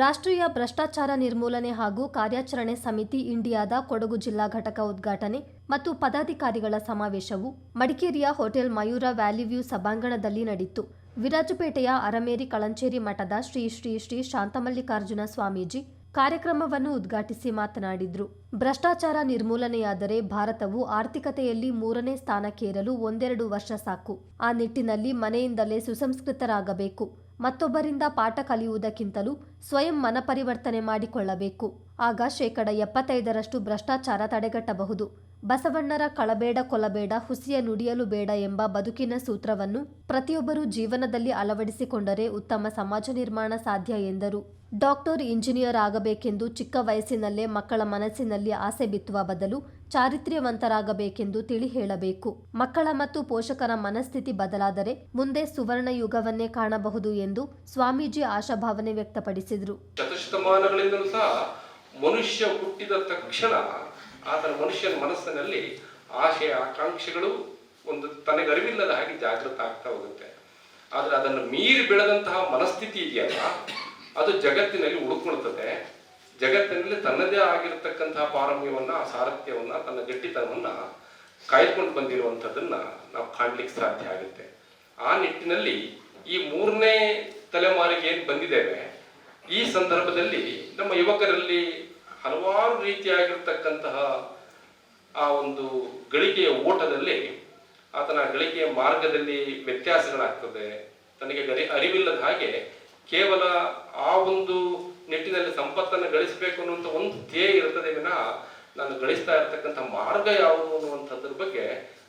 ರಾಷ್ಟ್ರೀಯ ಭ್ರಷ್ಟಾಚಾರ ನಿರ್ಮೂಲನೆ ಹಾಗೂ ಕಾರ್ಯಾಚರಣೆ ಸಮಿತಿ ಇಂಡಿಯಾದ ಕೊಡಗು ಜಿಲ್ಲಾ ಘಟಕ ಉದ್ಘಾಟನೆ ಮತ್ತು ಪದಾಧಿಕಾರಿಗಳ ಸಮಾವೇಶವು ಮಡಿಕೇರಿಯ ಹೋಟೆಲ್ ಮಯೂರ ವ್ಯಾಲಿ ವ್ಯೂ ಸಭಾಂಗಣದಲ್ಲಿ ನಡೆಯಿತು. ವಿರಾಜಪೇಟೆಯ ಅರಮೇರಿ ಕಳಂಚೇರಿ ಮಠದ ಶ್ರೀ ಶ್ರೀ ಶ್ರೀ ಶಾಂತಮಲ್ಲಿಕಾರ್ಜುನ ಸ್ವಾಮೀಜಿ ಕಾರ್ಯಕ್ರಮವನ್ನು ಉದ್ಘಾಟಿಸಿ ಮಾತನಾಡಿದರು. ಭ್ರಷ್ಟಾಚಾರ ನಿರ್ಮೂಲನೆಯಾದರೆ ಭಾರತವು ಆರ್ಥಿಕತೆಯಲ್ಲಿ ಮೂರನೇ ಸ್ಥಾನಕ್ಕೇರಲು ಒಂದೆರಡು ವರ್ಷ ಸಾಕು. ಆ ನಿಟ್ಟಿನಲ್ಲಿ ಮನೆಯಿಂದಲೇ ಸುಸಂಸ್ಕೃತರಾಗಬೇಕು. ಮತ್ತೊಬ್ಬರಿಂದ ಪಾಠ ಕಲಿಯುವುದಕ್ಕಿಂತಲೂ ಸ್ವಯಂ ಮನಪರಿವರ್ತನೆ ಮಾಡಿಕೊಳ್ಳಬೇಕು. ಆಗ ಶೇಕಡ ಎಪ್ಪತ್ತೈದರಷ್ಟು ಭ್ರಷ್ಟಾಚಾರ ತಡೆಗಟ್ಟಬಹುದು. ಬಸವಣ್ಣರ ಕಳಬೇಡ ಕೊಲಬೇಡ, ಹುಸಿಯ ನುಡಿಯಲು ಬೇಡ ಎಂಬ ಬದುಕಿನ ಸೂತ್ರವನ್ನು ಪ್ರತಿಯೊಬ್ಬರೂ ಜೀವನದಲ್ಲಿ ಅಳವಡಿಸಿಕೊಂಡರೆ ಉತ್ತಮ ಸಮಾಜ ನಿರ್ಮಾಣ ಸಾಧ್ಯ ಎಂದರು. ಡಾಕ್ಟರ್, ಇಂಜಿನಿಯರ್ ಆಗಬೇಕೆಂದು ಚಿಕ್ಕ ವಯಸ್ಸಿನಲ್ಲೇ ಮಕ್ಕಳ ಮನಸ್ಸಿನಲ್ಲಿ ಆಸೆ ಬಿತ್ತುವ ಬದಲು ಚಾರಿತ್ರ್ಯವಂತರಾಗಬೇಕೆಂದು ತಿಳಿ ಹೇಳಬೇಕು ಮಕ್ಕಳ ಮತ್ತು ಪೋಷಕರ ಮನಸ್ಥಿತಿ ಬದಲಾದರೆ ಮುಂದೆ ಸುವರ್ಣ ಯುಗವನ್ನೇ ಕಾಣಬಹುದು ಎಂದು ಸ್ವಾಮೀಜಿ ಆಶಾಭಾವನೆ ವ್ಯಕ್ತಪಡಿಸಿದರು. ಶತಶತಮಾನಗಳಿಂದಲೂ ಸಹ ಮನುಷ್ಯ ಹುಟ್ಟಿದ ತಕ್ಷಣ ಆತನ ಮನುಷ್ಯನ ಮನಸ್ಸಿನಲ್ಲಿ ಆಶೆ, ಆಕಾಂಕ್ಷೆಗಳು ಒಂದು ತನಗರಿವಿಲ್ಲದ ಹಾಗೆ ಜಾಗೃತ ಆಗ್ತಾ ಹೋಗುತ್ತೆ. ಆದರೆ ಅದನ್ನು ಮೀರಿ ಬೆಳೆದಂತಹ ಮನಸ್ಥಿತಿ ಇದೆಯಲ್ಲ, ಅದು ಜಗತ್ತಿನಲ್ಲಿ ಉಳ್ಕೊಳ್ತದೆ ಜಗತ್ತಿನಲ್ಲಿ ತನ್ನದೇ ಆಗಿರತಕ್ಕಂತಹ ಪಾರಮ್ಯವನ್ನ, ಸಾರಥ್ಯವನ್ನ, ತನ್ನ ಗಟ್ಟಿತನವನ್ನ ಕಾಯ್ಕೊಂಡು ಬಂದಿರುವಂಥದ್ದನ್ನ ನಾವು ಕಾಣ್ಲಿಕ್ಕೆ ಸಾಧ್ಯ ಆಗುತ್ತೆ. ಆ ನಿಟ್ಟಿನಲ್ಲಿ ಈ ಮೂರನೇ ತಲೆಮಾರಿಗೆ ಏನು ಬಂದಿದ್ದೇವೆ? ಈ ಸಂದರ್ಭದಲ್ಲಿ ನಮ್ಮ ಯುವಕರಲ್ಲಿ ಹಲವಾರು ರೀತಿಯಾಗಿರ್ತಕ್ಕಂತಹ ಆ ಒಂದು ಗಳಿಕೆಯ ಓಟದಲ್ಲಿ ಆತನ ಗಳಿಕೆಯ ಮಾರ್ಗದಲ್ಲಿ ವ್ಯತ್ಯಾಸಗಳಾಗ್ತದೆ. ತನಗೆ ಗರಿ ಅರಿವಿಲ್ಲದ ಹಾಗೆ ಕೇವಲ ಆ ಒಂದು ನಿಟ್ಟಿನಲ್ಲಿ ಸಂಪತ್ತನ್ನು ಗಳಿಸಬೇಕು ಅನ್ನುವಂಥ ಒಂದು ಧ್ಯೇಯ ಇರ್ತದೆ ವಿನಃ ನಾನು ಗಳಿಸ್ತಾ ಇರತಕ್ಕಂಥ ಮಾರ್ಗ ಯಾವುದು ಅನ್ನುವಂಥದ್ರ ಬಗ್ಗೆ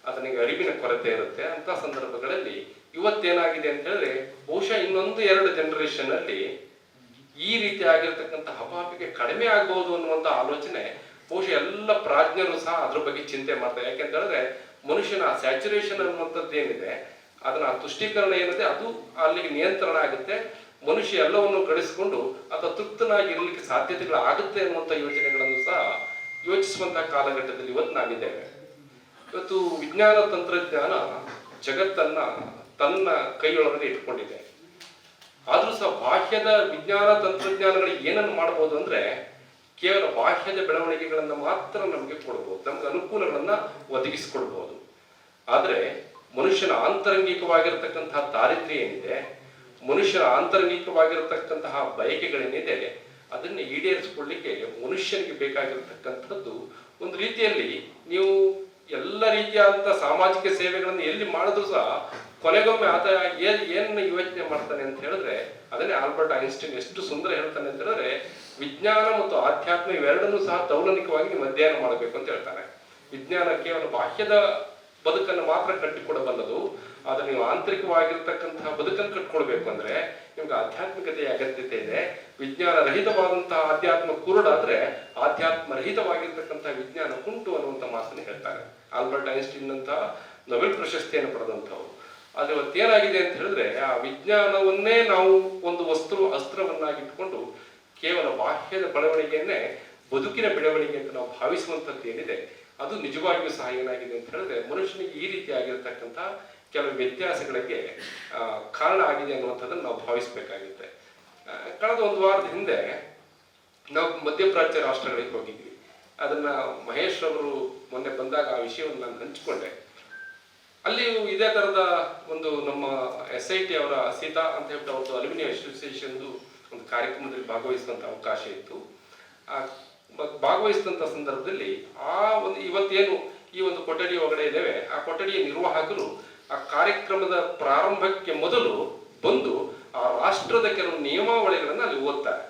ಅದನಿಗೆ ಅರಿವಿನ ಕೊರತೆ ಇರುತ್ತೆ. ಅಂತ ಸಂದರ್ಭಗಳಲ್ಲಿ ಇವತ್ತೇನಾಗಿದೆ ಅಂತ ಹೇಳಿದ್ರೆ ಬಹುಶಃ ಇನ್ನೊಂದು ಎರಡು ಜನರೇಷನ್ ಅಲ್ಲಿ ಈ ರೀತಿ ಆಗಿರ್ತಕ್ಕಂಥ ಹಪಾಪಿಗೆ ಕಡಿಮೆ ಆಗಬಹುದು ಅನ್ನುವಂಥ ಆಲೋಚನೆ ಬಹುಶಃ ಎಲ್ಲ ಪ್ರಾಜ್ಞರು ಸಹ ಅದ್ರ ಬಗ್ಗೆ ಚಿಂತೆ ಮಾಡ್ತಾರೆ. ಯಾಕೆಂತ ಹೇಳಿದ್ರೆ ಮನುಷ್ಯನ ಸ್ಯಾಚುರೇಷನ್ ಅನ್ನುವಂಥದ್ದು ಏನಿದೆ, ಅದನ್ನ ತುಷ್ಟೀಕರಣ ಏನಿದೆ, ಅದು ಅಲ್ಲಿಗೆ ನಿಯಂತ್ರಣ ಆಗುತ್ತೆ. ಮನುಷ್ಯ ಎಲ್ಲವನ್ನು ಗಳಿಸಿಕೊಂಡು ಆತ ತೃಪ್ತನಾಗಿ ಇರಲಿಕ್ಕೆ ಸಾಧ್ಯತೆಗಳಾಗುತ್ತೆ ಅನ್ನುವಂಥ ಯೋಚನೆಗಳನ್ನು ಸಹ ಯೋಚಿಸುವಂತಹ ಕಾಲಘಟ್ಟದಲ್ಲಿ ಇವತ್ತು ನಾವಿದ್ದೇವೆ ಇವತ್ತು ವಿಜ್ಞಾನ ತಂತ್ರಜ್ಞಾನ ಜಗತ್ತನ್ನ ತನ್ನ ಕೈಯೊಳಗಡೆ ಇಟ್ಕೊಂಡಿದೆ. ಆದ್ರೂ ಸಹ ಬಾಹ್ಯದ ವಿಜ್ಞಾನ ತಂತ್ರಜ್ಞಾನಗಳು ಏನನ್ನು ಮಾಡಬಹುದು ಅಂದ್ರೆ ಕೇವಲ ಬಾಹ್ಯದ ಬೆಳವಣಿಗೆಗಳನ್ನು ಮಾತ್ರ ನಮಗೆ ಕೊಡಬಹುದು ನಮ್ಗೆ ಅನುಕೂಲಗಳನ್ನ ಒದಗಿಸಿಕೊಡ್ಬಹುದು ಆದ್ರೆ ಮನುಷ್ಯನ ಆಂತರಂಗಿಕವಾಗಿರ್ತಕ್ಕಂತಹ ದಾರಿದ್ರ್ಯ ಏನಿದೆ ಮನುಷ್ಯನ ಆಂತರ್ನಿಕವಾಗಿರತಕ್ಕಂತಹ ಬಯಕೆಗಳೇನಿದೆ, ಅದನ್ನು ಈಡೇರಿಸ್ಕೊಳ್ಳಿಕ್ಕೆ ಮನುಷ್ಯನಿಗೆ ಬೇಕಾಗಿರತಕ್ಕಂಥದ್ದು ಒಂದು ರೀತಿಯಲ್ಲಿ ನೀವು ಎಲ್ಲ ರೀತಿಯಾದಂಥ ಸಾಮಾಜಿಕ ಸೇವೆಗಳನ್ನು ಎಲ್ಲಿ ಮಾಡಿದ್ರು ಸಹ ಕೊನೆಗೊಮ್ಮೆ ಆತ ಏನು ಏನು ಯೋಚನೆ ಮಾಡ್ತಾನೆ ಅಂತ ಹೇಳಿದ್ರೆ, ಅದನ್ನೇ ಆಲ್ಬರ್ಟ್ ಐನ್ಸ್ಟೈನ್ ಎಷ್ಟು ಸುಂದರ ಹೇಳ್ತಾನೆ ಅಂತ ಹೇಳಿದ್ರೆ, ವಿಜ್ಞಾನ ಮತ್ತು ಆಧ್ಯಾತ್ಮ ಇವೆರಡನ್ನೂ ಸಹ ತೌಲನಿಕವಾಗಿ ಅಧ್ಯಯನ ಮಾಡಬೇಕು ಅಂತ ಹೇಳ್ತಾನೆ ವಿಜ್ಞಾನ ಕೇವಲ ಬಾಹ್ಯದ ಬದುಕನ್ನು ಮಾತ್ರ ಕಟ್ಟಿಕೊಡಬಲ್ಲದು, ಆದರೆ ನೀವು ಆಂತರಿಕವಾಗಿರ್ತಕ್ಕಂತಹ ಬದುಕನ್ನು ಕಟ್ಕೊಳ್ಬೇಕು ಅಂದ್ರೆ ನಿಮ್ಗೆ ಆಧ್ಯಾತ್ಮಿಕತೆಯ ಅಗತ್ಯತೆ ಇದೆ. ವಿಜ್ಞಾನ ರಹಿತವಾದಂತಹ ಆಧ್ಯಾತ್ಮ ಕುರುಡಾದ್ರೆ ಆಧ್ಯಾತ್ಮ ರಹಿತವಾಗಿರ್ತಕ್ಕಂತಹ ವಿಜ್ಞಾನ ಉಂಟು ಅನ್ನುವಂಥ ಮಾತನ್ನು ಹೇಳ್ತಾರೆ. ಆಲ್ಬರ್ಟ್ ಐನ್ಸ್ಟೀನ್ ಅಂತ ನೊಬೆಲ್ ಪ್ರಶಸ್ತಿಯನ್ನು ಪಡೆದಂಥವ್ರು. ಆದ್ರೆ ಇವತ್ತೇನಾಗಿದೆ ಅಂತ ಹೇಳಿದ್ರೆ ಆ ವಿಜ್ಞಾನವನ್ನೇ ನಾವು ಒಂದು ವಸ್ತು ಅಸ್ತ್ರವನ್ನಾಗಿಟ್ಕೊಂಡು ಕೇವಲ ಬಾಹ್ಯದ ಬೆಳವಣಿಗೆಯನ್ನೇ ಬದುಕಿನ ಬೆಳವಣಿಗೆ ಅಂತ ನಾವು ಭಾವಿಸುವಂಥದ್ದು ಏನಿದೆ? ಅದು ನಿಜವಾಗಿಯೂ ಸಹ ಏನಾಗಿದೆ ಅಂತ ಹೇಳಿದ್ರೆ ಮನುಷ್ಯನಿಗೆ ಈ ರೀತಿಯಾಗಿರ್ತಕ್ಕಂಥ ಕೆಲವು ವ್ಯತ್ಯಾಸಗಳಿಗೆ ಕಾರಣ ಆಗಿದೆ ಅನ್ನುವಂಥದ್ದನ್ನು ನಾವು ಭಾವಿಸಬೇಕಾಗುತ್ತೆ. ಕಳೆದ ಒಂದು ವಾರದ ಹಿಂದೆ ನಾವು ಮಧ್ಯಪ್ರಾಚ್ಯ ರಾಷ್ಟ್ರಗಳಿಗೆ ಹೋಗಿದ್ವಿ. ಅದನ್ನ ಮಹೇಶ್ ಅವರು ಮೊನ್ನೆ ಬಂದಾಗ ಆ ವಿಷಯವನ್ನು ನಾನು ಹಂಚಿಕೊಂಡೆ. ಅಲ್ಲಿ ಇದೇ ತರದ ಒಂದು ನಮ್ಮ ಎಸ್ ಐ ಟಿ ಅವರ ಸೀತಾ ಅಂತ ಹೇಳ್ಬಿಟ್ಟು ಅವ್ರದ್ದು ಅಲ್ಯೂಮಿನಿಯಂ ಅಸೋಸಿಯೇಷನ್ದು ಒಂದು ಕಾರ್ಯಕ್ರಮದಲ್ಲಿ ಭಾಗವಹಿಸುವಂತ ಅವಕಾಶ ಇತ್ತು. ಭಾಗವಹಿಸಿದಂತ ಸಂದರ್ಭದಲ್ಲಿ ಆ ಒಂದು ಇವತ್ತೇನು ಈ ಒಂದು ಕೊಠಡಿ ಒಳಗಡೆ ಇದ್ದೇವೆ, ಆ ಕೊಠಡಿಯ ನಿರ್ವಾಹಕರು ಆ ಕಾರ್ಯಕ್ರಮದ ಪ್ರಾರಂಭಕ್ಕೆ ಮೊದಲು ಬಂದು ಆ ರಾಷ್ಟ್ರದ ಕೆಲವು ನಿಯಮಾವಳಿಗಳನ್ನು ಅಲ್ಲಿ ಓದ್ತಾರೆ.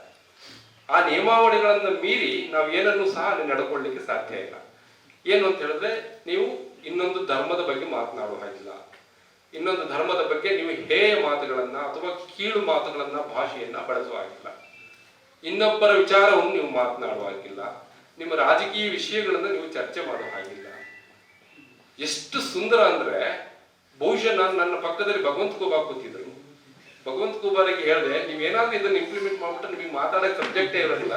ಆ ನಿಯಮಾವಳಿಗಳನ್ನು ಮೀರಿ ನಾವು ಏನನ್ನು ಸಹ ಅಲ್ಲಿ ನಡ್ಕೊಳ್ಳಿಕ್ಕೆ ಸಾಧ್ಯ ಇಲ್ಲ. ಏನು ಅಂತ ಹೇಳಿದ್ರೆ, ನೀವು ಇನ್ನೊಂದು ಧರ್ಮದ ಬಗ್ಗೆ ಮಾತನಾಡುವ ಹಾಗಿಲ್ಲ. ಇನ್ನೊಂದು ಧರ್ಮದ ಬಗ್ಗೆ ನೀವು ಹೇಯ ಮಾತುಗಳನ್ನ ಅಥವಾ ಕೀಳು ಮಾತುಗಳನ್ನ ಭಾಷೆಯನ್ನ ಬಳಸುವ ಹಾಗಿಲ್ಲ. ಇನ್ನೊಬ್ಬರ ವಿಚಾರವನ್ನು ನೀವು ಮಾತನಾಡುವ ಹಾಗಿಲ್ಲ ನಿಮ್ಮ ರಾಜಕೀಯ ವಿಷಯಗಳನ್ನು ನೀವು ಚರ್ಚೆ ಮಾಡೋ ಹಾಗಿಲ್ಲ. ಎಷ್ಟು ಸುಂದರ ಅಂದ್ರೆ, ಬಹುಶಃ ನಾನು ನನ್ನ ಪಕ್ಕದಲ್ಲಿ ಭಗವಂತ ಕುಬಾ ಕೂತಿದ್ರು. ಭಗವಂತ ಕುಬಾರಿಗೆ ಹೇಳಿದೆ, ನೀವೇನಾದ್ರೂ ಇದನ್ನ ಇಂಪ್ಲಿಮೆಂಟ್ ಮಾಡ್ಬಿಟ್ಟು ನಿಮಗೆ ಮಾತಾಡಕ್ ಸಬ್ಜೆಕ್ಟೇ ಇರೋದಿಲ್ಲ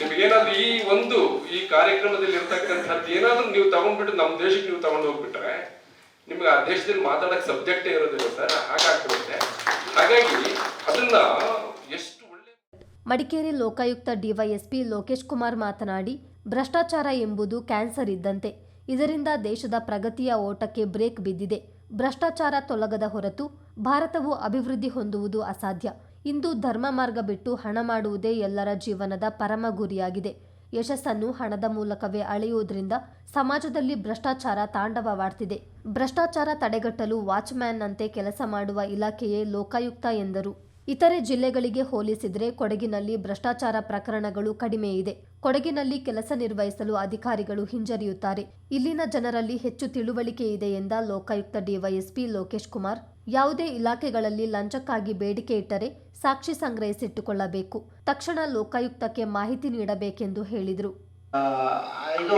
ನಿಮಗೇನಾದ್ರೂ ಈ ಒಂದು, ಈ ಕಾರ್ಯಕ್ರಮದಲ್ಲಿ ಇರ್ತಕ್ಕಂಥದ್ದು ಏನಾದ್ರೂ ನೀವು ತಗೊಂಡ್ಬಿಟ್ಟು ನಮ್ಮ ದೇಶಕ್ಕೆ ನೀವು ತಗೊಂಡು ಹೋಗ್ಬಿಟ್ರೆ, ನಿಮ್ಗೆ ಆ ದೇಶದಲ್ಲಿ ಮಾತಾಡಕ್ ಸಬ್ಜೆಕ್ಟೇ ಇರೋದಿಲ್ಲ ಸರ್. ಹಾಗಾಗ್ಬಿಡುತ್ತೆ. ಹಾಗಾಗಿ ಅದನ್ನ ಎಷ್ಟು ಮಡಿಕೇರಿ ಲೋಕಾಯುಕ್ತ ಡಿವೈಎಸ್ಪಿ ಲೋಕೇಶ್ ಕುಮಾರ್ ಮಾತನಾಡಿ, ಭ್ರಷ್ಟಾಚಾರ ಎಂಬುದು ಕ್ಯಾನ್ಸರ್ ಇದ್ದಂತೆ. ಇದರಿಂದ ದೇಶದ ಪ್ರಗತಿಯ ಓಟಕ್ಕೆ ಬ್ರೇಕ್ ಬಿದ್ದಿದೆ. ಭ್ರಷ್ಟಾಚಾರ ತೊಲಗದ ಹೊರತು ಭಾರತವು ಅಭಿವೃದ್ಧಿ ಹೊಂದುವುದು ಅಸಾಧ್ಯ. ಇಂದು ಧರ್ಮ ಮಾರ್ಗ ಬಿಟ್ಟು ಹಣ ಮಾಡುವುದೇ ಎಲ್ಲರ ಜೀವನದ ಪರಮ ಗುರಿಯಾಗಿದೆ. ಯಶಸ್ಸನ್ನು ಹಣದ ಮೂಲಕವೇ ಅಳೆಯುವುದರಿಂದ ಸಮಾಜದಲ್ಲಿ ಭ್ರಷ್ಟಾಚಾರ ತಾಂಡವವಾಡ್ತಿದೆ. ಭ್ರಷ್ಟಾಚಾರ ತಡೆಗಟ್ಟಲು ವಾಚ್ಮ್ಯಾನ್ನಂತೆ ಕೆಲಸ ಮಾಡುವ ಇಲಾಖೆಯೇ ಲೋಕಾಯುಕ್ತ ಎಂದರು. ಇತರೆ ಜಿಲ್ಲೆಗಳಿಗೆ ಹೋಲಿಸಿದರೆ ಕೊಡಗಿನಲ್ಲಿ ಭ್ರಷ್ಟಾಚಾರ ಪ್ರಕರಣಗಳು ಕಡಿಮೆ ಇದೆ. ಕೊಡಗಿನಲ್ಲಿ ಕೆಲಸ ನಿರ್ವಹಿಸಲು ಅಧಿಕಾರಿಗಳು ಹಿಂಜರಿಯುತ್ತಾರೆ. ಇಲ್ಲಿನ ಜನರಲ್ಲಿ ಹೆಚ್ಚು ತಿಳುವಳಿಕೆ ಇದೆ ಎಂದ ಲೋಕಾಯುಕ್ತ ಡಿವೈಎಸ್ಪಿ ಲೋಕೇಶ್ ಕುಮಾರ್. ಯಾವುದೇ ಇಲಾಖೆಗಳಲ್ಲಿ ಲಂಚಕ್ಕಾಗಿ ಬೇಡಿಕೆ ಇಟ್ಟರೆ ಸಾಕ್ಷಿ ಸಂಗ್ರಹಿಸಿಟ್ಟುಕೊಳ್ಳಬೇಕು. ತಕ್ಷಣ ಲೋಕಾಯುಕ್ತಕ್ಕೆ ಮಾಹಿತಿ ನೀಡಬೇಕೆಂದು ಹೇಳಿದರು. ಇದು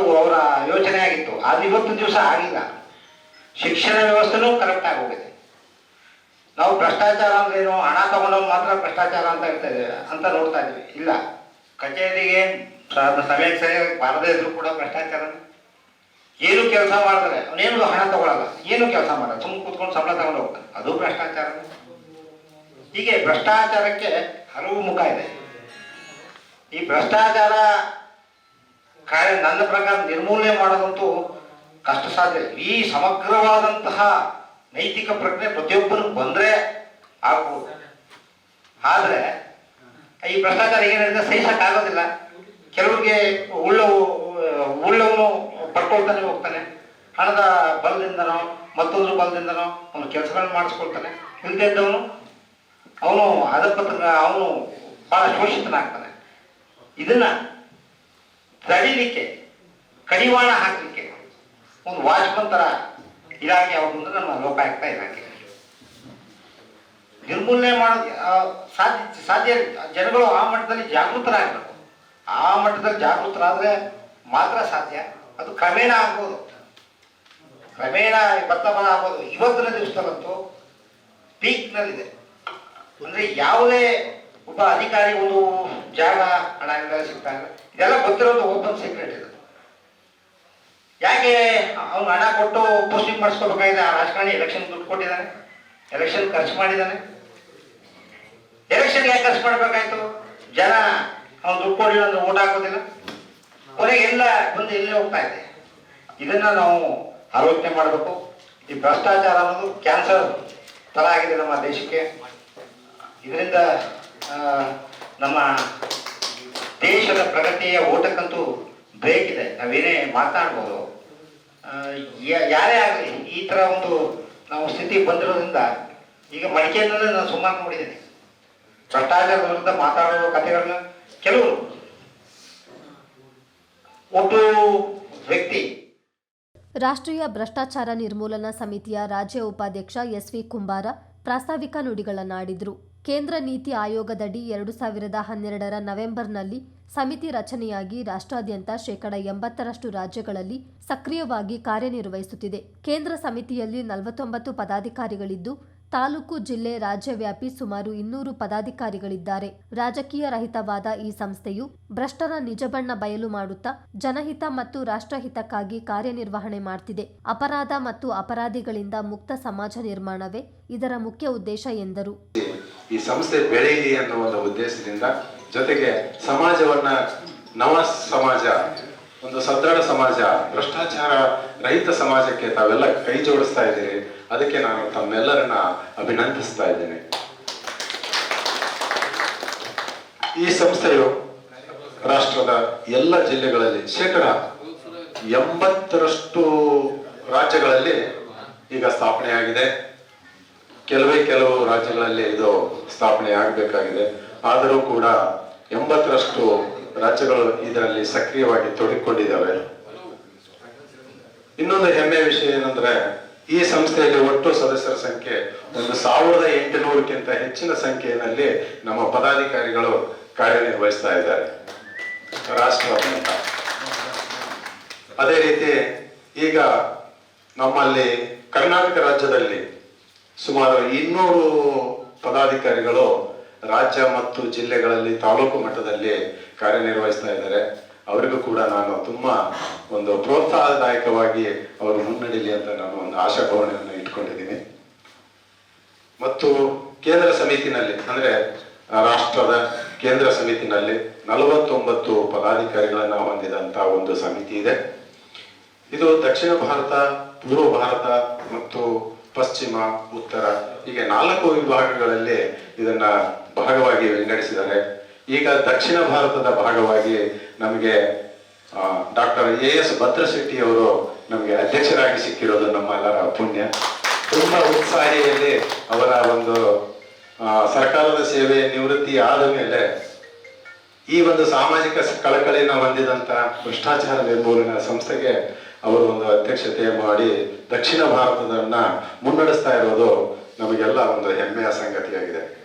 ಯೋಚನೆ ಆಗಿತ್ತು ದಿವಸ ಆಗಿಲ್ಲ. ಶಿಕ್ಷಣ ವ್ಯವಸ್ಥೆನೂ ಕರೆಕ್ಟ್ ಆಗಿ ಹೋಗಿದೆ. ನಾವು ಭ್ರಷ್ಟಾಚಾರ ಅಂದ್ರೆ ಏನು? ಹಣ ತಗೊಂಡವ್ರು ಮಾತ್ರ ಭ್ರಷ್ಟಾಚಾರ ಅಂತ ಇರ್ತಾ ಇದೆ ಅಂತ ನೋಡ್ತಾ ಇದ್ವಿ ಇಲ್ಲ. ಕಚೇರಿಗೆ ಸಮಯಕ್ಕೆ ಸರಿಯಾಗಿ ಬಾರದೇ ಇದ್ರು ಕೂಡ ಭ್ರಷ್ಟಾಚಾರ. ಏನು ಕೆಲಸ ಮಾಡಿದ್ರೆ ಅವನೇನು ಹಣ ತಗೊಳಲ್ಲ. ಏನು ಕೆಲಸ ಮಾಡಲ್ಲ. ಸುಮ್ಮನೆ ಕೂತ್ಕೊಂಡು ಸಂಬಳ ತಗೊಂಡು ಹೋಗ್ತಾರೆ ಅದು ಭ್ರಷ್ಟಾಚಾರ. ಹೀಗೆ ಭ್ರಷ್ಟಾಚಾರಕ್ಕೆ ಹಲವು ಮುಖ ಇದೆ. ಈ ಭ್ರಷ್ಟಾಚಾರ ಕಾರ್ಯ ನನ್ನ ಪ್ರಕಾರ ನಿರ್ಮೂಲನೆ ಮಾಡೋದಂತೂ ಕಷ್ಟ ಸಾಧ್ಯ ಈ ಸಮಗ್ರವಾದಂತಹ ನೈತಿಕ ಪ್ರಜ್ಞೆ ಪ್ರತಿಯೊಬ್ಬರು ಬಂದ್ರೆ ಆಗ್ಬೋದು. ಆದ್ರೆ ಈ ಭ್ರಷ್ಟಾಚಾರ ಏನಿದೆ ಸಹಿಸಕ್ಕಾಗೋದಿಲ್ಲ ಕೆಲವರಿಗೆ ಉಳ್ಳವು, ಉಳ್ಳವನು ಪಡ್ಕೊಳ್ತಾನೆ ಹೋಗ್ತಾನೆ. ಹಣದ ಬಲದಿಂದನೋ ಮತ್ತೊಂದು ಬಲದಿಂದನೋ ಅವನು ಕೆಲಸಗಳನ್ನ ಮಾಡಿಸ್ಕೊಳ್ತಾನೆ. ಇಲ್ಲದೆ ಇದ್ದವನು ಅವನು ಅದಕ್ಕೆ ಅವನು ಬಹಳ ಶೋಷಿತನಾಗ್ತಾನೆ. ಇದನ್ನ ತಡಿಲಿಕ್ಕೆ, ಕಡಿವಾಣ ಹಾಕಲಿಕ್ಕೆ ಒಂದು ವಾಚ್ಮನ್ ತರ ಇಲಾಖೆ ಅಂದ್ರೆ ನಮ್ಮ ಆಗ್ತಾ ಇಲಾಖೆ ನಿರ್ಮೂಲನೆ ಮಾಡೋದು ಸಾಧ್ಯ ಸಾಧ್ಯ, ಜನಗಳು ಆ ಮಟ್ಟದಲ್ಲಿ ಜಾಗೃತರಾಗಬೇಕು. ಆ ಮಟ್ಟದಲ್ಲಿ ಜಾಗೃತರಾದರೆ ಮಾತ್ರ ಸಾಧ್ಯ. ಅದು ಕ್ರಮೇಣ ಆಗ್ಬೋದು. ಕ್ರಮೇಣ ಬರ್ತಾ ಬರ ಆಗ್ಬೋದು. ಇವತ್ತಿನ ದಿವಸದಲ್ಲಂತೂ ಪೀಕ್ನಲ್ಲಿದೆ. ಅಂದ್ರೆ ಯಾವುದೇ ಒಬ್ಬ ಅಧಿಕಾರಿ ಒಂದು ಜಾಗ ಹಣ ಎಲ್ಲ ಇದೆ ಇದೆಲ್ಲ ಗೊತ್ತಿರೋದು ಓಪನ್ ಸೀಕ್ರೆಟ್ ಇದು. ಯಾಕೆ? ಅವ್ನು ಹಣ ಕೊಟ್ಟು ಪೋಸ್ಟಿಂಗ್ ಮಾಡಿಸ್ಕೋಬೇಕಾಗಿದೆ ಆ ರಾಜಕಾರಣಿ ಎಲೆಕ್ಷನ್ ದುಡ್ಡು ಕೊಟ್ಟಿದ್ದಾನೆ. ಎಲೆಕ್ಷನ್ ಖರ್ಚು ಮಾಡಿದ್ದಾನೆ. ಎಲೆಕ್ಷನ್ ಯಾಕೆ ಖರ್ಚು ಮಾಡಬೇಕಾಯ್ತು? ಜನ ಅವ್ನು ದುಡ್ಡು ಕೊಡಲಿಲ್ಲ ಅಂದ್ರೆ ಓಟ್ ಹಾಕೋದಿಲ್ಲ. ಕೊನೆಗೆ ಎಲ್ಲ ಬಂದು ಎಲ್ಲೇ ಹೋಗ್ತಾ ಇದೆ. ಇದನ್ನ ನಾವು ಆಲೋಚನೆ ಮಾಡಬೇಕು. ಈ ಭ್ರಷ್ಟಾಚಾರ ಅನ್ನೋದು ಕ್ಯಾನ್ಸರ್ ತರ ಆಗಿದೆ ನಮ್ಮ ದೇಶಕ್ಕೆ. ಇದರಿಂದ ನಮ್ಮ ದೇಶದ ಪ್ರಗತಿಯ ಓಟಕ್ಕಂತೂ ಬ್ರೇಕ್ ಇದೆ. ನಾವೇನೇ ಮಾತನಾಡ್ಬೋದು. ಯಾರೇ ಆಗಲಿ, ಈ ಥರ ಒಂದು ನಾವು ಸ್ಥಿತಿ ಬಂದಿರೋದ್ರಿಂದ ಈಗ ಮಡಿಕೆಯನ್ನೇ ನಾನು ಸುಮಾರು ನೋಡಿದ್ದೀನಿ. ಭ್ರಷ್ಟಾಚಾರದ ವಿರುದ್ಧ ಮಾತಾಡುವ ಕಥೆಗಳನ್ನ ಕೆಲವರು ಒಟ್ಟು ವ್ಯಕ್ತಿ. ರಾಷ್ಟ್ರೀಯ ಭ್ರಷ್ಟಾಚಾರ ನಿರ್ಮೂಲನಾ ಸಮಿತಿಯ ರಾಜ್ಯ ಉಪಾಧ್ಯಕ್ಷ ಎಸ್ ವಿ ಕುಂಬಾರ ಪ್ರಾಸ್ತಾವಿಕ ನುಡಿಗಳನ್ನಾಡಿದರು. ಕೇಂದ್ರ ನೀತಿ ಆಯೋಗದಡಿ ಎರಡು ಸಾವಿರದ ಹನ್ನೆರಡರ ನವೆಂಬರ್ನಲ್ಲಿ ಸಮಿತಿ ರಚನೆಯಾಗಿ ರಾಷ್ಟ್ರಾದ್ಯಂತ ಶೇಕಡ ಎಂಬತ್ತರಷ್ಟು ರಾಜ್ಯಗಳಲ್ಲಿ ಸಕ್ರಿಯವಾಗಿ ಕಾರ್ಯನಿರ್ವಹಿಸುತ್ತಿದೆ. ಕೇಂದ್ರ ಸಮಿತಿಯಲ್ಲಿ ನಲವತ್ತೊಂಬತ್ತು ಪದಾಧಿಕಾರಿಗಳಿದ್ದು, ತಾಲೂಕು, ಜಿಲ್ಲೆ, ರಾಜ್ಯವ್ಯಾಪಿ ಸುಮಾರು ಇನ್ನೂರು ಪದಾಧಿಕಾರಿಗಳಿದ್ದಾರೆ. ರಾಜಕೀಯ ರಹಿತವಾದ ಈ ಸಂಸ್ಥೆಯು ಭ್ರಷ್ಟರ ನಿಜಬಣ್ಣ ಬಯಲು ಮಾಡುತ್ತಾ, ಜನಹಿತ ಮತ್ತು ರಾಷ್ಟ್ರಹಿತಕ್ಕಾಗಿ ಕಾರ್ಯನಿರ್ವಹಣೆ ಮಾಡ್ತಿದೆ. ಅಪರಾಧ ಮತ್ತು ಅಪರಾಧಿಗಳಿಂದ ಮುಕ್ತ ಸಮಾಜ ನಿರ್ಮಾಣವೇ ಇದರ ಮುಖ್ಯ ಉದ್ದೇಶ ಎಂದರು. ಈ ಸಂಸ್ಥೆ ಬೆಳೆಯಲಿ ಅನ್ನೋ ಉದ್ದೇಶದಿಂದ ಜೊತೆಗೆ ಸಮಾಜವನ್ನ ನವ ಸಮಾಜ, ಒಂದು ಸದೃಢ ಸಮಾಜ, ಭ್ರಷ್ಟಾಚಾರ ರಹಿತ ಸಮಾಜಕ್ಕೆ ತಾವೆಲ್ಲ ಕೈ ಜೋಡಿಸ್ತಾ ಇದ್ದೀರಿ. ಅದಕ್ಕೆ ನಾನು ತಮ್ಮೆಲ್ಲರನ್ನ ಅಭಿನಂದಿಸ್ತಾ ಇದ್ದೇನೆ. ಈ ಸಂಸ್ಥೆಯು ರಾಷ್ಟ್ರದ ಎಲ್ಲ ಜಿಲ್ಲೆಗಳಲ್ಲಿ ಶೇಕಡ ಎಂಬತ್ತರಷ್ಟು ರಾಜ್ಯಗಳಲ್ಲಿ ಈಗ ಸ್ಥಾಪನೆಯಾಗಿದೆ. ಕೆಲವೇ ಕೆಲವು ರಾಜ್ಯಗಳಲ್ಲಿ ಇದು ಸ್ಥಾಪನೆ ಆಗಬೇಕಾಗಿದೆ ಆದರೂ ಕೂಡ ಎಂಬತ್ತರಷ್ಟು ರಾಜ್ಯಗಳು ಇದರಲ್ಲಿ ಸಕ್ರಿಯವಾಗಿ ತೊಡಗಿಕೊಂಡಿದ್ದಾವೆ. ಇನ್ನೊಂದು ಹೆಮ್ಮೆಯ ವಿಷಯ ಏನಂದ್ರೆ, ಈ ಸಂಸ್ಥೆಯಲ್ಲಿ ಒಟ್ಟು ಸದಸ್ಯರ ಸಂಖ್ಯೆ ಒಂದು ಸಾವಿರದ ಎಂಟುನೂರಕ್ಕಿಂತ ಹೆಚ್ಚಿನ ಸಂಖ್ಯೆಯಲ್ಲಿ ನಮ್ಮ ಪದಾಧಿಕಾರಿಗಳು ಕಾರ್ಯನಿರ್ವಹಿಸ್ತಾ ಇದ್ದಾರೆ. ರಾಷ್ಟ್ರ ಅದೇ ರೀತಿ ಈಗ ನಮ್ಮಲ್ಲಿ ಕರ್ನಾಟಕ ರಾಜ್ಯದಲ್ಲಿ ಸುಮಾರು ಇನ್ನೂರು ಪದಾಧಿಕಾರಿಗಳು ರಾಜ್ಯ ಮತ್ತು ಜಿಲ್ಲೆಗಳಲ್ಲಿ ತಾಲೂಕು ಮಟ್ಟದಲ್ಲಿ ಕಾರ್ಯನಿರ್ವಹಿಸ್ತಾ ಇದ್ದಾರೆ. ಅವರಿಗೂ ಕೂಡ ನಾನು ತುಂಬಾ ಒಂದು ಪ್ರೋತ್ಸಾಹದಾಯಕವಾಗಿ ಅವರು ಮುನ್ನಡೀಲಿ ಅಂತ ನಾನು ಒಂದು ಆಶಾಭಾವನೆಯನ್ನು ಇಟ್ಕೊಂಡಿದ್ದೀನಿ. ಮತ್ತು ಕೇಂದ್ರ ಸಮಿತಿನಲ್ಲಿ, ಅಂದ್ರೆ ರಾಷ್ಟ್ರದ ಕೇಂದ್ರ ಸಮಿತಿನಲ್ಲಿ ನಲವತ್ತೊಂಬತ್ತು ಪದಾಧಿಕಾರಿಗಳನ್ನ ಹೊಂದಿದಂತ ಒಂದು ಸಮಿತಿ ಇದೆ. ಇದು ದಕ್ಷಿಣ ಭಾರತ, ಪೂರ್ವ ಭಾರತ ಮತ್ತು ಪಶ್ಚಿಮ, ಉತ್ತರ, ಹೀಗೆ ನಾಲ್ಕು ವಿಭಾಗಗಳಲ್ಲಿ ಇದನ್ನ ಭಾಗವಾಗಿ ವಿಂಗಡಿಸಿದ್ದಾರೆ. ಈಗ ದಕ್ಷಿಣ ಭಾರತದ ಭಾಗವಾಗಿ ನಮಗೆ ಡಾಕ್ಟರ್ ಎ ಎಸ್ ಭದ್ರಶೆಟ್ಟಿ ಅವರು ನಮಗೆ ಅಧ್ಯಕ್ಷರಾಗಿ ಸಿಕ್ಕಿರೋದು ನಮ್ಮೆಲ್ಲರ ಪುಣ್ಯ. ತುಂಬಾ ಉತ್ಸಾಹಿಯಲ್ಲಿ ಅವರ ಒಂದು ಸರ್ಕಾರದ ಸೇವೆ ನಿವೃತ್ತಿ ಆದ ಮೇಲೆ ಈ ಒಂದು ಸಾಮಾಜಿಕ ಕಳಕಳಿಯನ್ನು ಹೊಂದಿದಂತ ಭ್ರಷ್ಟಾಚಾರ ನಿರ್ಮೂಲನಾ ಸಂಸ್ಥೆಗೆ ಅವರು ಒಂದು ಅಧ್ಯಕ್ಷತೆ ಮಾಡಿ ದಕ್ಷಿಣ ಭಾರತದನ್ನ ಮುನ್ನಡೆಸ್ತಾ ಇರೋದು ನಮಗೆಲ್ಲ ಒಂದು ಹೆಮ್ಮೆಯ ಸಂಗತಿಯಾಗಿದೆ.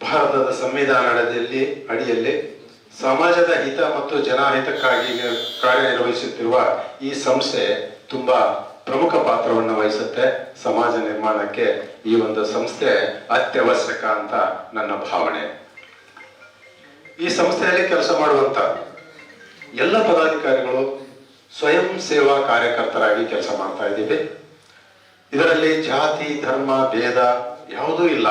ಭಾರತದ ಸಂವಿಧಾನದಲ್ಲಿ ಅಡಿಯಲ್ಲಿ ಸಮಾಜದ ಹಿತ ಮತ್ತು ಜನಹಿತಕ್ಕಾಗಿ ಕಾರ್ಯನಿರ್ವಹಿಸುತ್ತಿರುವ ಈ ಸಂಸ್ಥೆ ತುಂಬಾ ಪ್ರಮುಖ ಪಾತ್ರವನ್ನು ವಹಿಸುತ್ತೆ. ಸಮಾಜ ನಿರ್ಮಾಣಕ್ಕೆ ಈ ಒಂದು ಸಂಸ್ಥೆ ಅತ್ಯವಶ್ಯಕ ಅಂತ ನನ್ನ ಭಾವನೆ. ಈ ಸಂಸ್ಥೆಯಲ್ಲಿ ಕೆಲಸ ಮಾಡುವಂತ ಎಲ್ಲ ಪದಾಧಿಕಾರಿಗಳು ಸ್ವಯಂ ಸೇವಾ ಕಾರ್ಯಕರ್ತರಾಗಿ ಕೆಲಸ ಮಾಡ್ತಾ ಇದ್ದೀವಿ. ಇದರಲ್ಲಿ ಜಾತಿ ಧರ್ಮ ಭೇದ ಯಾವುದೂ ಇಲ್ಲ.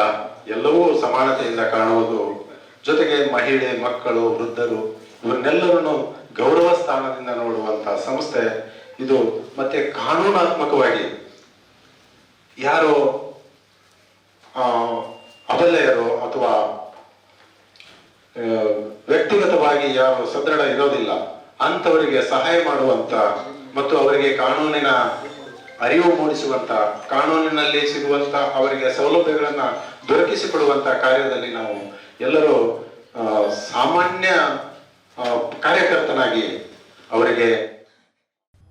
ಎಲ್ಲವೂ ಸಮಾನತೆಯಿಂದ ಕಾಣುವುದು. ಜೊತೆಗೆ ಮಹಿಳೆ ಮಕ್ಕಳು ವೃದ್ಧರು ಇವನ್ನೆಲ್ಲರನ್ನು ಗೌರವ ಸ್ಥಾನದಿಂದ ನೋಡುವಂತಹ ಸಂಸ್ಥೆ ಇದು. ಮತ್ತೆ ಕಾನೂನಾತ್ಮಕವಾಗಿ ಯಾರು ಆ, ಅಬಲೆಯರು ಅಥವಾ ವ್ಯಕ್ತಿಗತವಾಗಿ ಯಾರು ಸದೃಢ ಇರೋದಿಲ್ಲ. ಅಂತವರಿಗೆ ಸಹಾಯ ಮಾಡುವಂತ ಮತ್ತು ಅವರಿಗೆ ಕಾನೂನಿನ ಅರಿವು ಮೂಡಿಸುವಂತ ಕಾನೂನಿನಲ್ಲಿ ಸಿಗುವಂತ ಅವರಿಗೆ ಸೌಲಭ್ಯಗಳನ್ನ ದೊರಕಿಸಿಕೊಡುವಂತ ಕಾರ್ಯದಲ್ಲಿ ನಾವು ಎಲ್ಲರೂ ಸಾಮಾನ್ಯ ಕಾರ್ಯಕರ್ತನಾಗಿ ಅವರಿಗೆ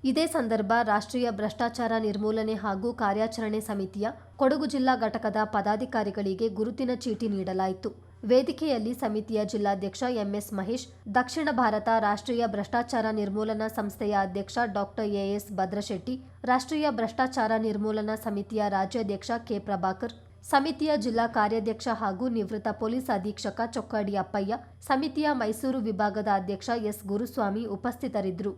ಇದೇ ಸಂದರ್ಭ ರಾಷ್ಟ್ರೀಯ ಭ್ರಷ್ಟಾಚಾರ ನಿರ್ಮೂಲನೆ ಹಾಗೂ ಕಾರ್ಯಾಚರಣೆ ಸಮಿತಿಯ ಕೊಡಗು ಜಿಲ್ಲಾ ಘಟಕದ ಪದಾಧಿಕಾರಿಗಳಿಗೆ ಗುರುತಿನ ಚೀಟಿ ನೀಡಲಾಯಿತು. ವೇದಿಕೆಯಲ್ಲಿ ಸಮಿತಿಯ ಜಿಲ್ಲಾಧ್ಯಕ್ಷ ಎಂಎಸ್ ಮಹೇಶ್, ದಕ್ಷಿಣ ಭಾರತ ರಾಷ್ಟ್ರೀಯ ಭ್ರಷ್ಟಾಚಾರ ನಿರ್ಮೂಲನಾ ಸಂಸ್ಥೆಯ ಅಧ್ಯಕ್ಷ ಡಾಕ್ಟರ್ ಎಎಸ್ ಭದ್ರಶೆಟ್ಟಿ, ರಾಷ್ಟ್ರೀಯ ಭ್ರಷ್ಟಾಚಾರ ನಿರ್ಮೂಲನಾ ಸಮಿತಿಯ ರಾಜ್ಯಾಧ್ಯಕ್ಷ ಕೆ ಪ್ರಭಾಕರ್, ಸಮಿತಿಯ ಜಿಲ್ಲಾ ಕಾರ್ಯಾಧ್ಯಕ್ಷ ಹಾಗೂ ನಿವೃತ್ತ ಪೊಲೀಸ್ ಅಧೀಕ್ಷಕ ಚೊಕ್ಕಡಿ ಅಪ್ಪಯ್ಯ ಸಮಿತಿಯ ಮೈಸೂರು ವಿಭಾಗದ ಅಧ್ಯಕ್ಷ ಎಸ್ ಗುರುಸ್ವಾಮಿ ಉಪಸ್ಥಿತರಿದ್ದರು.